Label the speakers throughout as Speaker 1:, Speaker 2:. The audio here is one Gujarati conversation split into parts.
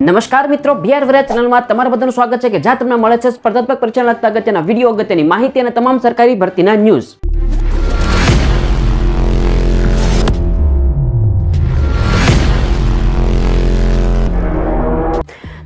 Speaker 1: નમસ્કાર મિત્રો બીઆર વરા ચેનલમાં તમારું બધાનું સ્વાગત છે કે જ્યાં તમને મળે છે સ્પર્ધાત્મક પરીક્ષા લગતા અગત્યના વીડિયો, અગત્યની માહિતી અને તમામ સરકારી ભરતીના ન્યૂઝ.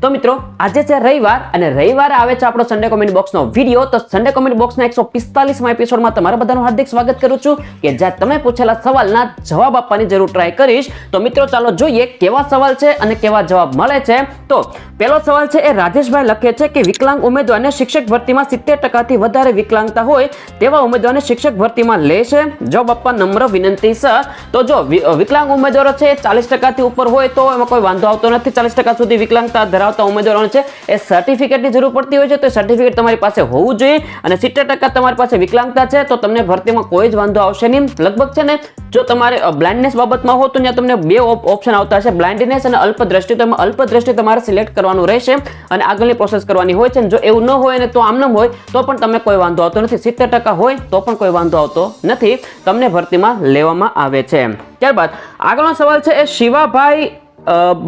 Speaker 1: તો મિત્રો, આજે છે રવિવાર અને રવિવારે આવે છે આપણો સન્ડે કોમેન્ટ બોક્સનો વીડિયો તો સન્ડે કોમેન્ટ બોક્સના એકસો પિસ્તાલીસમાં એપિસોડમાં તમારા બધાનું હાર્દિક સ્વાગત કરું છું કે જ્યાં તમે પૂછેલા સવાલના જવાબ આપવાની જરૂર ટ્રાય કરીશ. તો મિત્રો, ચાલો જોઈએ કેવા સવાલ છે અને કેવા જવાબ મળે છે. તો પહેલો સવાલ છે, એ રાજેશભાઈ લખે છે કે વિકલાંગ ઉમેદવારને શિક્ષક ભરતીમાં સિત્તેર ટકાથી વધારે વિકલાંગતા હોય તેવા ઉમેદવારને શિક્ષક ભરતીમાં છે? જવાબ આપવા નમ્ર વિનંતી સર તો જો વિકલાંગ ઉમેદવારો છે ચાલીસ ટકાથી ઉપર હોય તો એમાં કોઈ વાંધો આવતો નથી. ચાલીસ ટકા સુધી વિકલાંગતા ધરાવતા ઉમેદવારોને છે એ સર્ટિફિકેટની જરૂર પડતી હોય છે. તો સર્ટિફિકેટ તમારી પાસે હોવું જોઈએ અને સિત્તેર ટકા તમારી પાસે વિકલાંગતા છે તો તમને ભરતીમાં કોઈ જ વાંધો આવશે નહીં. લગભગ છે ને, જો તમારે બ્લાઇન્ડનેસ બાબતમાં હો તો ત્યાં તમને બે ઓપ્શન આવતા છે બ્લાઇન્ડનેસ અને અલ્પદ્રષ્ટિ. તો એમાં અલ્પદ્રષ્ટિ તમારે સિલેક્ટ કરવાનું રહેશે અને આગળની પ્રોસેસ કરવાની હોય છે. જો એવું ન હોય ને તો આમનામ હોય, તો પણ તમને કોઈ વાંધો આવતો નથી. સિત્તેર ટકા હોય તો પણ કોઈ વાંધો આવતો નથી. તમને ભરતીમાં લેવામાં આવે છે. ત્યારબાદ આગળનો સવાલ છે એ શિવાભાઈ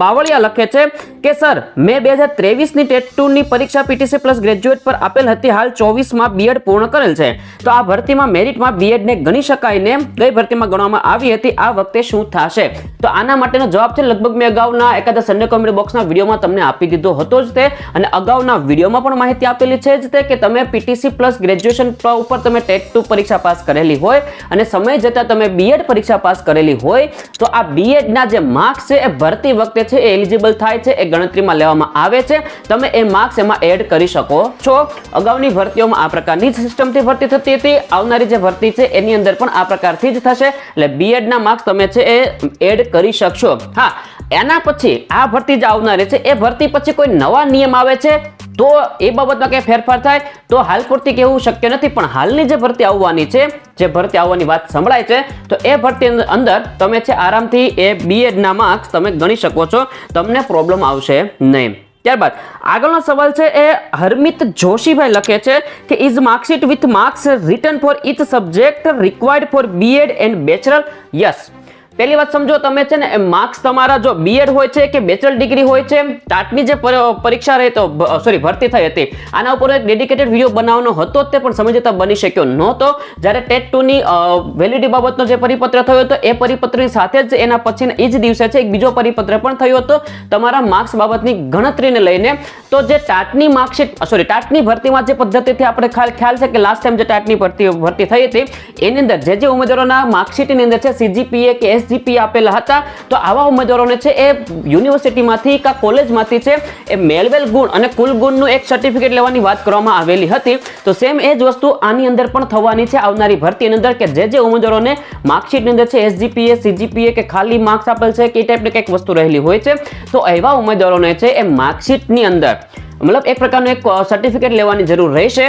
Speaker 1: બાવળિયા લખે છે કે, સર, મેં બે હજાર ત્રેવીસની ટેટ ટુની પરીક્ષા પીટીસી પ્લસ ગ્રેજ્યુએટ પર આપેલ હતી હાલ ચોવીસમાં બીએડ પૂર્ણ કરેલ છે. તો આ ભરતીમાં મેરિટમાં બીએડને ગણી શકાય ને કઈ ભરતીમાં ગણવામાં આવી હતી, આ વખતે શું થશે? તો આના માટેનો જવાબ છે, લગભગ મેં અગાઉના એકાદા સન્ડે કોમેડી બોક્સના વિડીયોમાં તમને આપી દીધો હતો જ તે. અને અગાઉના વિડીયોમાં પણ માહિતી આપેલી છે જ તે કે તમે પીટીસી પ્લસ ગ્રેજ્યુએશન ઉપર તમે ટેટ ટુ પરીક્ષા પાસ કરેલી હોય અને સમય જતાં તમે બીએડ પરીક્ષા પાસ કરેલી હોય, તો આ બીએડના જે માર્ક્સ છે એ ભરતી વખતે છે એ એલિજિબલ થાય છે, એ ગણતરીમાં લેવામાં આવે છે. તમે એ માર્ક્સ એમાં એડ કરી શકો છો. અગાઉની ભરતીઓમાં આ પ્રકારની જ સિસ્ટમથી ભરતી થતી હતી. આવનારી જે ભરતી છે, એની અંદર પણ આ પ્રકારથી જ થશે. એટલે બીએડના માર્ક્સ તમે છે એ એડ કરી શકશો. હા, એના પછી આ ભરતી જે આવનારી છે. એ ભરતી પછી કોઈ નવા નિયમ આવે છે? તો એ બાબતમાં કંઈ ફેરફાર થાય? તો હાલ પૂરતી કહેવું શક્ય નથી, પણ હાલની જે ભરતી આવવાની છે, જે ભરતી આવવાની વાત સંભળાય છે, તો એ ભરતી અંદર તમે છે આરામથી એ બીએડના માર્ક્સ તમે ગણી શકો છો, તમને પ્રોબ્લેમ આવશે નહીં. ત્યારબાદ, આગળનો સવાલ છે એ હરમિત જોશીભાઈ લખે છે કે is marksheet with marks return for each subject required for BEd and bachelor yes પહેલી વાત સમજો તમે છે ને માર્ક્સ તમારા જો બીએડ હોય છે કે બેચલર ડિગ્રી હોય છે ટાટની જે પર- પરીક્ષા રહી તો સોરી ભરતી થઈ હતી. આના ઉપર એક ડેડિકેટેડ વીડિયો બનાવવાનો હતો તે, પણ સમય જતાં બની શક્યો નહોતો. જ્યારે ટેટ ટુની વેલિડિટી બાબતનો જે પરિપત્ર થયો હતો, એ પરિપત્રની સાથે જ એના પછીના એ જ દિવસે છે, એક બીજો પરિપત્ર પણ થયો હતો, તમારા માર્ક્સ બાબતની ગણતરીને લઈને. તો જે ટાટની માર્કશીટ સોરી ટાટની ભરતીમાં જે પદ્ધતિથી આપણે ખ્યાલ ખ્યાલ છે કે લાસ્ટ ટાઈમ જે ટાટની ભરતી ભરતી થઈ હતી, એની અંદર જે જે ઉમેદવારોના માર્કશીટની અંદર છે સીજીપીએ કે એસજીપીએ આપેલા હતા. તો આવા ઉમેદવારોને છે એ યુનિવર્સિટીમાંથી કા કોલેજમાંથી છે એ મેળવેલ ગુણ અને કુલ ગુણનું એક સર્ટિફિકેટ લેવાની વાત કરવામાં આવેલી હતી. તો સેમ એ જ વસ્તુ આની અંદર પણ થવાની છે આવનારી ભરતીની અંદર કે જે જે ઉમેદવારોને માર્કશીટની અંદર છે એસજીપીએ સીજીપીએ કે ખાલી માર્ક્સ આપેલ છે કે એ ટાઈપની કંઈક વસ્તુ રહેલી હોય છે. તો એવા ઉમેદવારોને છે એ માર્કશીટની અંદર મતલબ એક પ્રકારનું એક સર્ટિફિકેટ લેવાની જરૂર રહેશે.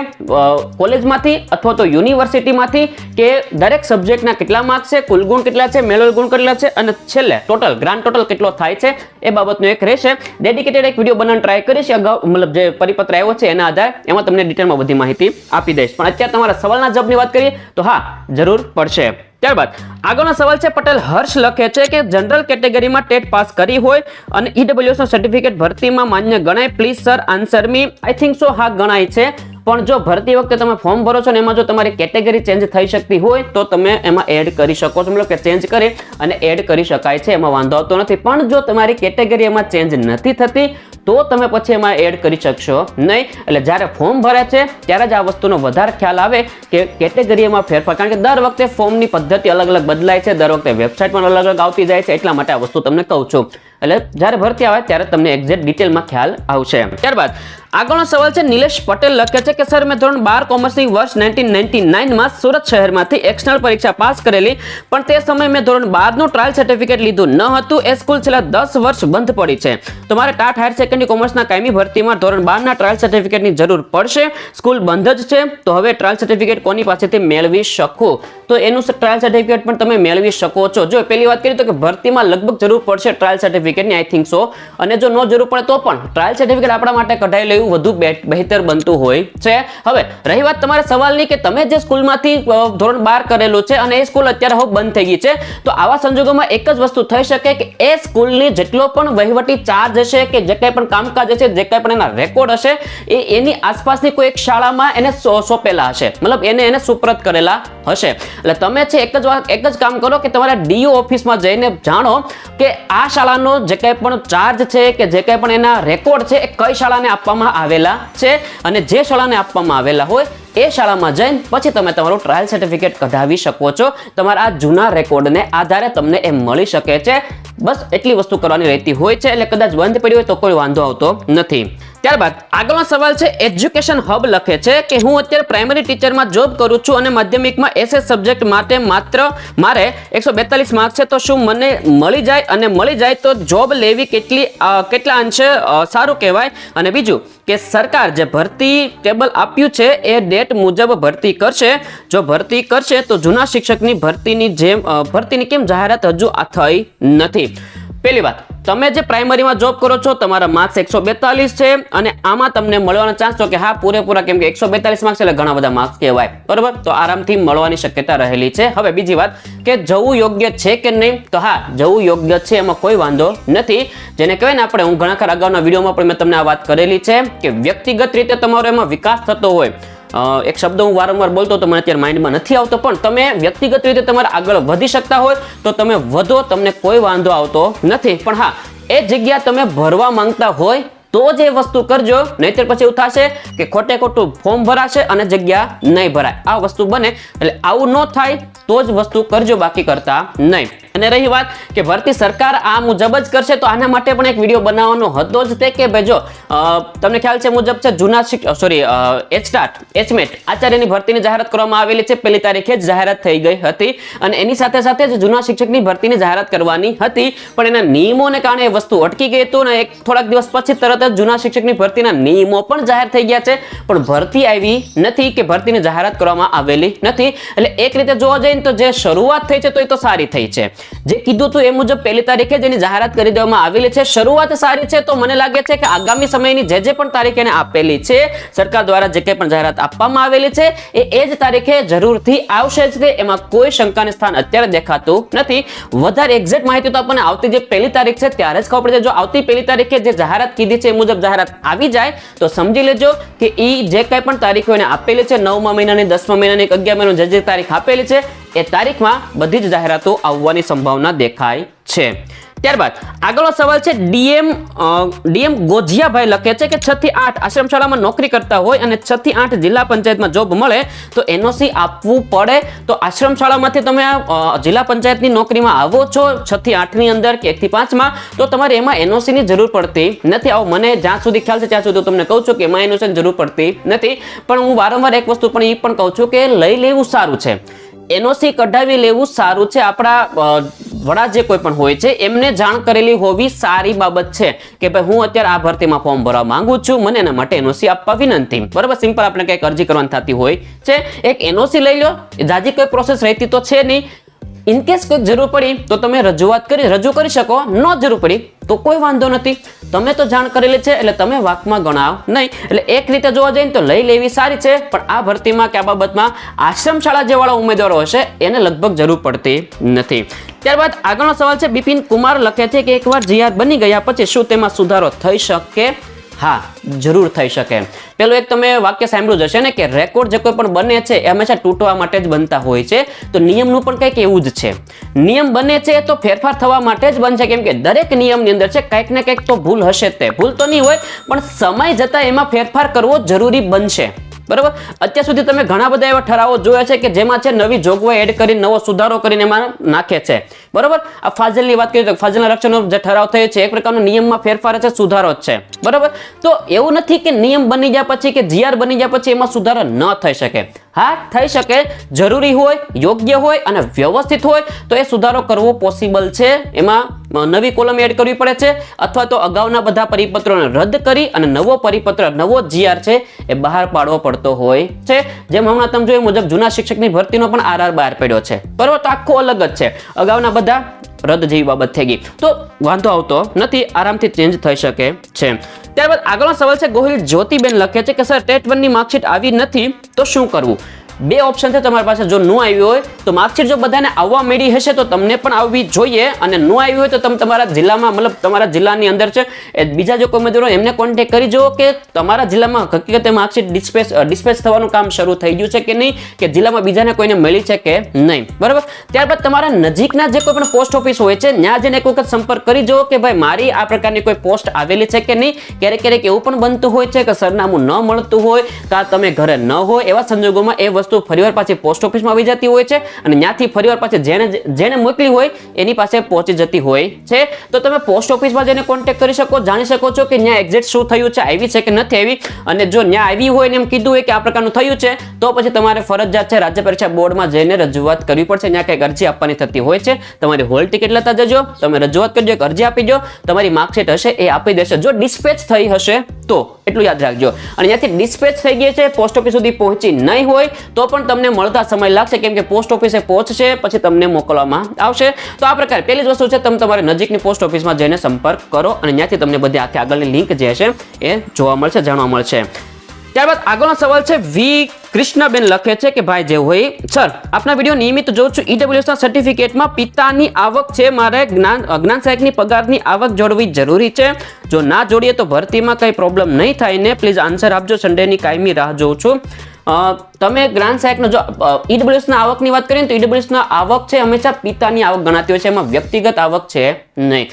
Speaker 1: કોલેજમાંથી અથવા તો યુનિવર્સિટીમાંથી કે દરેક સબ્જેક્ટના કેટલા માર્ક્સ છે, કુલ ગુણ કેટલા છે, મેળવેલ ગુણ કેટલા છે અને છેલ્લે ટોટલ ગ્રાન્ડ ટોટલ કેટલો થાય છે એ બાબતનો એક રહેશે. ડેડિકેટેડ એક વીડિયો બનાવવાનો ટ્રાય કરીશ. અગાઉ મતલબ જે પરિપત્ર આવ્યો છે એના આધારે એમાં તમને ડિટેલમાં બધી માહિતી આપી દઈશ. પણ અત્યારે તમારા સવાલના જવાબની વાત કરીએ તો હા, જરૂર પડશે. ત્યારબાદ, આગળનો સવાલ છે, પટેલ હર્ષ લખે છે કે જનરલ કેટેગરીમાં ટેટ પાસ કરી હોય અને ઈડબ્લ્યુએસનો સર્ટિફિકેટ ભરતીમાં માન્ય ગણાય? Please sir answer me I think so હા, ગણાય છે. પણ જો ભરતી વખતે તમે ફોર્મ ભરો છો ને એમાં જો તમારી કેટેગરી ચેન્જ થઈ શકતી હોય, તો તમે એમાં એડ કરી શકો છો. મતલબ કે ચેન્જ કરી અને એડ કરી શકાય છે, એમાં વાંધો આવતો નથી. પણ જો તમારી કેટેગરી એમાં ચેન્જ નથી થતી તો તમે પછી એમાં એડ કરી શકશો. નહીં? એટલે જ્યારે ફોર્મ ભરે છે, ત્યારે જ આ વસ્તુનો વધારે ખ્યાલ આવે કે કેટેગરીમાં ફેરફાર. કારણ કે દર વખતે ફોર્મની પદ્ધતિ અલગ અલગ બદલાય છે, દર વખતે વેબસાઇટ પણ અલગ અલગ આવતી જાય છે, એટલા માટે આ વસ્તુ તમને કહું છું. એટલે જ્યારે ભરતી આવે ત્યારે તમને એક્ઝેક્ટ ડિટેલમાં ખ્યાલ આવશે. ત્યારબાદ, આગળનો સવાલ છે, નિલેશ પટેલ લખે છે કે, સર, મેં ધોરણ બાર કોમર્સની વર્ષ નાઇન્ટીન નાઇન્ટી નાઇનમાં સુરત શહેરમાંથી એક્સટર્નલ પરીક્ષા પાસ કરેલી, પણ તે સમયે મેં ધોરણ બારનું ટ્રાયલ સર્ટિફિકેટ લીધું ન હતું. એ સ્કૂલ છેલ્લા દસ વર્ષ બંધ પડી છે. તો મારે ટાટ હાયર સેકન્ડરી કોમર્સના કાયમી ભરતીમાં ધોરણ બારના ટ્રાયલ સર્ટિફિકેટની જરૂર પડશે. સ્કૂલ બંધ જ છે. તો હવે ટ્રાયલ સર્ટિફિકેટ કોની પાસેથી મેળવી શકું? તો એનું ટ્રાયલ સર્ટિફિકેટ પણ તમે મેળવી શકો છો. જો પહેલી વાત કરીએ તો કે ભરતીમાં લગભગ જરૂર પડશે ટ્રાયલ સર્ટિફિકેટ સર્ટિફિકેટની આઈ થિંક સો અને જો ન જરૂર પડે તો પણ ટ્રાયલ સર્ટિફિકેટ આપણા માટે કઢાઈ લેવું વધુ બહેતર બનતું હોય છે. હવે, રહી વાત તમારા સવાલની કે તમે જે સ્કૂલમાંથી ધોરણ બાર કરેલું છે અને એ સ્કૂલ અત્યારે હવે બંધ થઈ ગઈ છે, તો આવા સંજોગોમાં એક જ વસ્તુ થઈ શકે કે એ સ્કૂલની જેટલો પણ વહીવટી ચાર્જ હશે કે જે કંઈ પણ કામકાજ હશે, જે કંઈ પણ એના રેકોર્ડ હશે, એ એની આસપાસની કોઈ એક શાળામાં એને સોંપેલા હશે. મતલબ એને એને સુપ્રત કરેલા હશે. એટલે તમે છે એક જ એક જ કામ કરો કે તમારા ડીઓ ઓફિસમાં જઈને જાણો કે આ શાળાનો જે કંઈ પણ ચાર્જ છે કે જે કંઈ પણ એના રેકોર્ડ છે એ કઈ શાળાને આપવામાં આવેલા છે અને જે શાળાને આપવામાં આવેલા હોય એ શાળામાં જઈને પછી તમે તમારું ટ્રાયલ સર્ટિફિકેટ કઢાવી શકો છો. તમારા આ જૂના રેકોર્ડને આધારે તમને એ મળી શકે છે. બસ એટલી વસ્તુ કરવાની રહેતી હોય છે, એટલે કદાચ બંધ પડી હોય તો કોઈ વાંધો આવતો નથી. ત્યારબાદ આગળનો સવાલ છે એજ્યુકેશન હબ લખે છે કે હું અત્યારે પ્રાઇમરી ટીચરમાં જોબ કરું છું અને માધ્યમિકમાં એસએસ સબ્જેક્ટ માટે માત્ર મારે એકસો બેતાલીસ માર્ક છે, તો શું મને મળી જાય? અને મળી જાય તો જોબ લેવી કેટલી કેટલા અંશે સારું કહેવાય? અને બીજું કે સરકાર જે ભરતી ટેબલ આપ્યું છે, એ ડેટ મુજબ ભરતી કરશે. જો ભરતી કરશે, તો જૂના શિક્ષકની ભરતીની જેમ ભરતીની કેમ જાહેરાત હજુ થઈ નથી? પહેલી વાત તમે જે પ્રાઇમરીમાં જોબ કરો છો, તમારા માર્ક્સ એકસો બેતાલીસ છે અને આમાં તમને મળવાનો ચાન્સ તો કે હા, પૂરેપૂરા કેમ કે એકસો બેતાલીસ માર્ક્સ એટલે ઘણા બધા માર્ક્સ કહેવાય. બરોબર? તો આરામથી મળવાની શક્યતા રહેલી છે. હવે બીજી વાત કે જવું યોગ્ય છે કે નહીં? તો હા, જવું યોગ્ય છે, એમાં કોઈ વાંધો નથી. જેને કહેવાય ને આપણે હું ઘણા ખરા અગાઉના વિડીયોમાં પણ મેં તમને આ વાત કરેલી છે કે વ્યક્તિગત રીતે તમારો એમાં વિકાસ થતો હોય એક શબ્દ હું વારંવાર બોલતો તો મને અત્યારે માઇન્ડમાં નથી આવતો. પણ તમે વ્યક્તિગત રીતે તમારે આગળ વધી શકતા હોય, તો તમે વધો, તમને કોઈ વાંધો આવતો નથી. પણ હા, એ જગ્યા તમે ભરવા માંગતા હોય તો જ એ વસ્તુ કરજો, નહીતર પછી એવું થશે કે ખોટે ખોટું ફોર્મ ભરાશે અને જગ્યા નહીં ભરાય. આ વસ્તુ બને, એટલે આવું ન થાય તો જ વસ્તુ કરજો, બાકી કરતા નહીં. અને રહી વાત કે ભરતી સરકાર આ મુજબ જ કરશે, તો આના માટે પણ એક વીડિયો બનાવવાનો હતો જ તે કે ભાઈ જો તમને ખ્યાલ છે મુજબ છે જૂના સોરી એચટાટ એચમેટ આચાર્યની ભરતીની જાહેરાત કરવામાં આવેલી છે. પહેલી તારીખે જ જાહેરાત થઈ ગઈ હતી અને એની સાથે સાથે જ જૂના શિક્ષકની ભરતીની જાહેરાત કરવાની હતી. પણ એના નિયમોને કારણે વસ્તુ અટકી ગઈ હતું અને એક થોડાક દિવસ પછી તરત જ જૂના શિક્ષકની ભરતીના નિયમો પણ જાહેર થઈ ગયા છે. પણ ભરતી આવી નથી કે ભરતીની જાહેરાત કરવામાં આવેલી નથી. એટલે એક રીતે જોવા જઈએ તો જે શરૂઆત થઈ છે તો એ તો સારી થઈ છે. જે કીધું હતું એ મુજબ પહેલી તારીખે જેની જાહેરાત કરી દેવામાં આવેલી છે. શરૂઆત સારી છે તો મને લાગે છે કે આગામી સમયની જે જે પણ તારીખ એને આપેલી છે, સરકાર દ્વારા જે કંઈ પણ જાહેરાત આપવામાં આવેલી છે, એ એ જ તારીખે જરૂરથી આવશે જ એમાં કોઈ શંકાને સ્થાન અત્યારે દેખાતું નથી. વધારે એક્ઝેક્ટ માહિતી તો આપણને આવતી જે પહેલી તારીખ છે ત્યારે જ ખબર પડશે જો આવતી પહેલી તારીખે જે જાહેરાત કીધી છે મુજબ જાહેરાત આવી જાય, તો સમજી લેજો કે એ જે કંઈ પણ તારીખો એને આપેલી છે, નવમા મહિનાની, દસમા મહિનાની અગિયાર મહિનાની જે જે તારીખ આપેલી છે, એ તારીખમાં બધી જ જાહેરાતો આવવાની સંભાવના દેખાય છે. ત્યારબાદ આગળનો સવાલ છે, ડીએમ ડીએમ ગોજિયાભાઈ લખે છે કે છ થી આઠ આશ્રમ શાળામાં નોકરી કરતા હોય અને છ થી આઠ જિલ્લા પંચાયતમાં જોબ મળે તો એનઓસી આપવું પડે? તો આશ્રમ શાળામાંથી તમે જિલ્લા પંચાયતની નોકરીમાં આવો છો, છ થી આઠની અંદર કે એકથી પાંચમાં, તો તમારે એમાં એનઓસીની જરૂર પડતી નથી. આવો, મને જ્યાં સુધી ખ્યાલ છે ત્યાં સુધી તમને કહું છું કે એમાં એનઓસીની જરૂર પડતી નથી. પણ હું વારંવાર એક વસ્તુ પણ એ પણ કહું છું કે લઈ લેવું સારું છે. એનઓસી કઢાવી લેવું સારું છે. આપણા વડા જે કોઈ પણ હોય છે, એમને જાણ કરેલી હોવી સારી બાબત છે કે ભાઈ હું અત્યારે આ ભરતીમાં ફોર્મ ભરવા માંગુ છું, મને એના માટે એનઓસી આપવા વિનંતી. બરાબર સિમ્પલ આપણે કંઈક અરજી કરવાની થતી હોય છે. એક એનઓસી લઈ લો જાજી કોઈ પ્રોસેસ રહેતી તો છે નહીં. ઇન કેસ કોઈક જરૂર પડી, તો તમે રજૂઆત કરી, રજૂ કરી શકો. ન જરૂર પડી, તો કોઈ વાંધો નથી. તમે તો જાણ કરેલી છે, એટલે તમે વાકમાં ગણાવ નહીં. એટલે એક રીતે જોવા જઈએ તો લઈ લેવી સારી છે, પણ આ ભરતીમાં કે આ બાબતમાં આશ્રમ શાળા જેવાળા ઉમેદવારો હશે, એને લગભગ જરૂર પડતી નથી. ત્યારબાદ આગળનો સવાલ છે, બિપિન કુમાર લખે છે કે એકવાર જીઆર બની ગયા પછી શું તેમાં સુધારો થઈ શકે? હા, જરૂર થઈ શકે. પેલું એક તમે વાક્ય સાંભળ્યું જ હશે ને કે રેકોર્ડ જે કોઈ પણ બને છે એ હંમેશા તૂટવા માટે જ બનતા હોય છે. તો નિયમનું પણ કંઈક એવું જ છે. નિયમ બને છે તો ફેરફાર થવા માટે જ બનશે. કેમ કે દરેક નિયમની અંદર છે કંઈક ને કંઈક તો ભૂલ હશે તે. ભૂલ તો નહીં હોય, પણ સમય જતાં એમાં ફેરફાર કરવો જરૂરી બનશે. બરાબર? અત્યાર સુધી તમે ઘણા બધા એવા ઠરાવો જોયા છે કે જેમાં છે નવી જોગવાઈ એડ કરી નવો સુધારો કરીને એમાં નાખે છે. બરાબર? આ ફાજલની વાત કરીએ તો ફાજલના રક્ષણનો જે ઠરાવ થયો છે એક પ્રકારનો નિયમમાં ફેરફાર છે, સુધારો જ છે. બરોબર? તો એવું નથી કે નિયમ બની ગયા પછી કે જીઆર બની ગયા પછી એમાં સુધારો ન થઈ શકે. હા, થઈ શકે. જરૂરી હોય, યોગ્ય હોય અને વ્યવસ્થિત હોય તો એ સુધારો કરવો પોસિબલ છે. એમાં નવી કોલમ એડ કરવી પડે છે અથવા તો અગાઉના બધા પરિપત્રોને રદ કરી અને નવો પરિપત્ર, નવો જીઆર છે એ બહાર પાડવો પડતો હોય છે. જેમ હમણાં તમે જોયું મુજબ જૂના શિક્ષકની ભરતીનો પણ આરઆર બહાર પડ્યો છે. બરોબર? તો આખો અલગ જ છે. અગાઉના બધા રદ જેવી બાબત થઈ ગઈ. તો વાંધો આવતો નથી, આરામથી ચેન્જ થઈ શકે છે. ત્યારબાદ આગળનો સવાલ છે, ગોહિલ જ્યોતિબેન લખે છે કે, સર, ટેટ વનની માર્કશીટ આવી નથી, તો શું કરવું? બે ઓપ્શન છે તમારી પાસે. જો ન આવી હોય તો માર્કશીટ જો બધાને આવવા મળી હશે તો તમને પણ આવવી જોઈએ. અને ન આવી હોય તો તમે તમારા જિલ્લામાં, મતલબ તમારા જિલ્લાની અંદર છે. એ બીજા જો કોઈ ઉમેદવારો એમને કોન્ટેક્ટ કરી જુઓ કે તમારા જિલ્લામાં હકીકતે માર્કશીટ ડિસ્પેચ ડિસ્પેચ થવાનું કામ શરૂ થઈ ગયું છે કે નહીં, કે જિલ્લામાં બીજાને કોઈને મળી છે કે નહીં. બરાબર? ત્યારબાદ તમારા નજીકના જે કોઈ પણ પોસ્ટ ઓફિસ હોય છે, ત્યાં જઈને એક વખત સંપર્ક કરી જુઓ કે ભાઈ, મારી આ પ્રકારની કોઈ પોસ્ટ આવેલી છે કે નહીં? ક્યારેક ક્યારેક એવું પણ બનતું હોય છે કે સરનામું ન મળતું હોય, કાં તમે ઘરે ન હોય, એવા સંજોગોમાં એ વસ્તુ ફરીવાર પાછી પોસ્ટ ઓફિસમાં આવી જતી હોય છે અને ત્યાંથી ફરીવાર પાછી જેને જેને મોકલી હોય એની પાસે પહોંચી જતી હોય છે. તો તમે પોસ્ટ ઓફિસમાં જઈને કોન્ટેક્ટ કરી શકો, જાણી શકો છો કે ત્યાં એક્ઝેક્ટ શું થયું છે, આવી છે કે નથી આવી. અને જો ત્યાં આવી હોય એમ કીધું હોય કે આ પ્રકારનું થયું છે, તો પછી તમારે ફરજિયાત છે રાજ્ય પરીક્ષા બોર્ડમાં જઈને રજૂઆત કરવી પડશે. ત્યાં કંઈક અરજી આપવાની થતી હોય છે. તમારી હોલ ટિકિટ લેતા જજો, તમે રજૂઆત કરજો, એક અરજી આપી દો. તમારી માર્કશીટ હશે એ આપી દેશે. જો ડિસ્પેચ થઈ હશે તો એટલું યાદ રાખજો. અને ત્યાંથી ડિસ્પેચ થઈ ગઈ છે પોસ્ટ ઓફિસ સુધી પહોંચી નહીં હોય, તો પણ તમને મળતા સમય લાગશે, કેમ કે પોસ્ટ ઓફિસે પહોંચશે, પછી તમને મોકલવામાં આવશે. તો આ પ્રકારે પહેલી જ વસ્તુ છે, તમે તમારી નજીકની પોસ્ટ ઓફિસમાં જઈને સંપર્ક કરો, અને ત્યાંથી તમને બધી આખી આગળની લિંક જે છે એ જોવા મળશે, જાણવા મળશે. ત્યારબાદ આગળનો સવાલ છે, વી. કૃષ્ણબેન લખે છે કે, ભાઈ, જે હોય, સર, આપના વીડિયો નિયમિત જોઉં છું. ઈડબ્લ્યુએસ ના સર્ટિફિકેટમાં પિતાની આવક છે. મારે જ્ઞાન જ્ઞાન સહાયકની પગારની આવક જોડવી જરૂરી છે. જો ના જોડીએ તો ભરતીમાં કંઈ પ્રોબ્લેમ નહીં થાય ને પ્લીઝ આન્સર આપજો. સન્ડેની કાયમી રાહ જોઉં છું. તમે ગ્રાન્ટ સહાયકનો જો ઈડબ્લ્યુએસના આવકની વાત કરીએ તો ઈડબ્લ્યુએસના આવક છે હંમેશા પિતાની આવક ગણાતી હોય છે, એમાં વ્યક્તિગત આવક છે નહીં.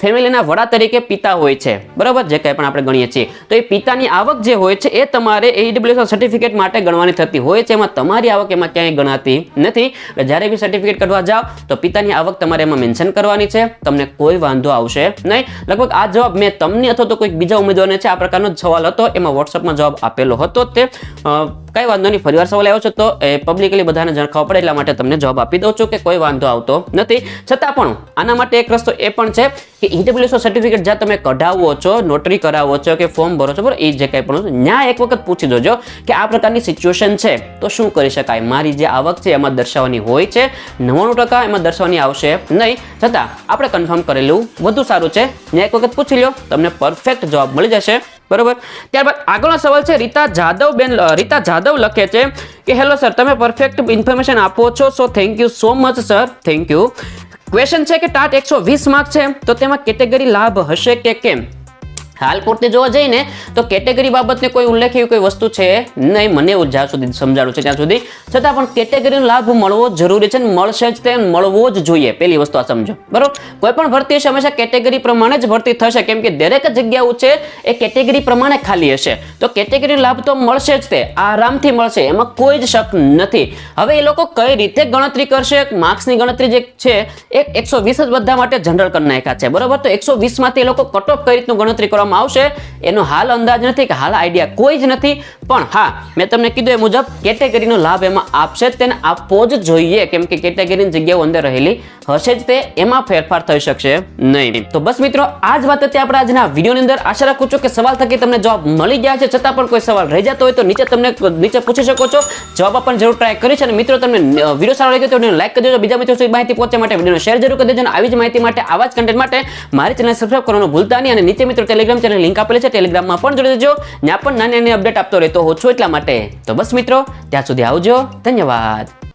Speaker 1: ફેમિલીના વડા તરીકે પિતા હોય છે. બરાબર? જે કંઈ પણ આપણે ગણીએ છીએ. તો એ પિતાની આવક જે હોય છે, એ તમારે ઈડબ્લ્યુએસના સર્ટિફિકેટ માટે ગણવાની થતી હોય છે. એમાં તમારી આવક એમાં ક્યાંય ગણાતી નથી. એટલે જ્યારે બી સર્ટિફિકેટ કાઢવા જાઓ, તો પિતાની આવક તમારે એમાં મેન્શન કરવાની છે. તમને કોઈ વાંધો આવશે નહીં. લગભગ આ જવાબ મેં તમને અથવા તો કોઈક બીજા ઉમેદવારને છે, આ પ્રકારનો સવાલ હતો. એમાં વોટ્સઅપમાં જવાબ આપેલો હતો તે. કઈ વાંધો નહીં, ફરીવાર સવાલ આવ્યો છે તો એ પબ્લિકલી બધાને જાણ ખબર પડે, એટલા માટે તમને જવાબ આપી દઉં છું કે કોઈ વાંધો આવતો નથી. છતાં પણ આના માટે એક રસ્તો એ પણ છે કે ઈડબ્લ્યુએસ સર્ટિફિકેટ જ્યાં તમે કઢાવો છો નોટરી કરાવો છો કે ફોર્મ ભરો છો, બરાબર, એ જે કંઈ પણ ત્યાં એક વખત પૂછી જોજો કે આ પ્રકારની સિચ્યુએશન છે. તો શું કરી શકાય? મારી જે આવક છે એમાં દર્શાવવાની હોય છે. નવ્વાણું ટકા એમાં દર્શાવવાની આવશે નહીં. છતાં આપણે કન્ફર્મ કરેલું, વધુ સારું છે. ત્યાં એક વખત પૂછી લો તમને પરફેક્ટ જવાબ મળી જશે. બરોબર? ત્યારબાદ આગળનો સવાલ છે રીતા જાદવ બેન રીતા જાદવ લખે છે કે હેલો સર તમે પરફેક્ટ ઇન્ફોર્મેશન આપો છો so thank you so much sir thank you question છે કે ટાટ એકસો વીસ માર્ક છે, તો તેમાં કેટેગરી લાભ હશે કે કેમ? હાલ પૂરતી જોવા જઈને તો કેટેગરી બાબતને કોઈ ઉલ્લેખ એવી કોઈ વસ્તુ છે નહીં, મને એવું જ્યાં સુધી સમજાડું છે ત્યાં સુધી. છતાં પણ કેટેગરીનો લાભ મળવો જરૂરી છે મળશે જ તે મળવો જ જોઈએ. પેલી વસ્તુ આ સમજો. બરોબર? કોઈ પણ ભરતી હશે, હંમેશા કેટેગરી પ્રમાણે જ ભરતી થશે. કેમ કે દરેક જગ્યાઓ છે એ કેટેગરી પ્રમાણે ખાલી હશે. તો કેટેગરી લાભ તો મળશે જ તે. આરામથી મળશે. એમાં કોઈ જ શક નથી. હવે એ લોકો કઈ રીતે ગણતરી કરશે? માર્ક્સની ગણતરી જે છે, એ એકસો વીસ જ બધા માટે જનરલ કરી નાખ્યા છે. બરોબર? તો એકસો વીસમાંથી એ લોકો કટ ઓફ કઈ રીતનું ગણતરી કરવામાં આવશે. એનો હાલ અંદાજ નથી કે હાલ આઈડિયા કોઈ જ નથી. પણ હા, મેં તમને કીધું એ મુજબ કેટેગરીનો લાભ એમાં આપશે તેને. આપવો જ જોઈએ કેમ કે કેટેગરીની જગ્યાઓ અંદર રહેલી હશે જ તે. એમાં ફેરફાર થઈ શકશે નહીં. તો બસ મિત્રો, આ જ વાત હતી આપણે આજના વિડીયોની અંદર. આશા રાખું છું કે સવાલ થકી તમને જવાબ મળી ગયા છે. છતાં પણ કોઈ સવાલ રહી જતો હોય તો નીચે તમને નીચે પૂછી શકો છો. જવાબ આપવાની જરૂર ટ્રાય કરીશ અને મિત્રો, તમને વીડિયો સારો લાગ્યો તો લાઈક કરી દેજો. બીજા મિત્રો સુધી માહિતી પહોંચવા માટે વિડીયોને શેર જરૂર કરી દેજો આવી જ માહિતી માટે, આવા જ કન્ટેન્ટ માટે મારી ચેનલ સબસ્ક્રાઈબ કરવાનું ભૂલતા નહીં. અને નીચે મિત્રો ટેલિગ્રામ ચેનલ લિંક આપેલી છે ટેલિગ્રામમાં પણ જોડી દેજો ત્યાં પણ નાની નાની અપડેટ આપતો રહેતો હોઉં છું એટલા માટે. તો બસ મિત્રો, ત્યાં સુધી આવજો. ધન્યવાદ.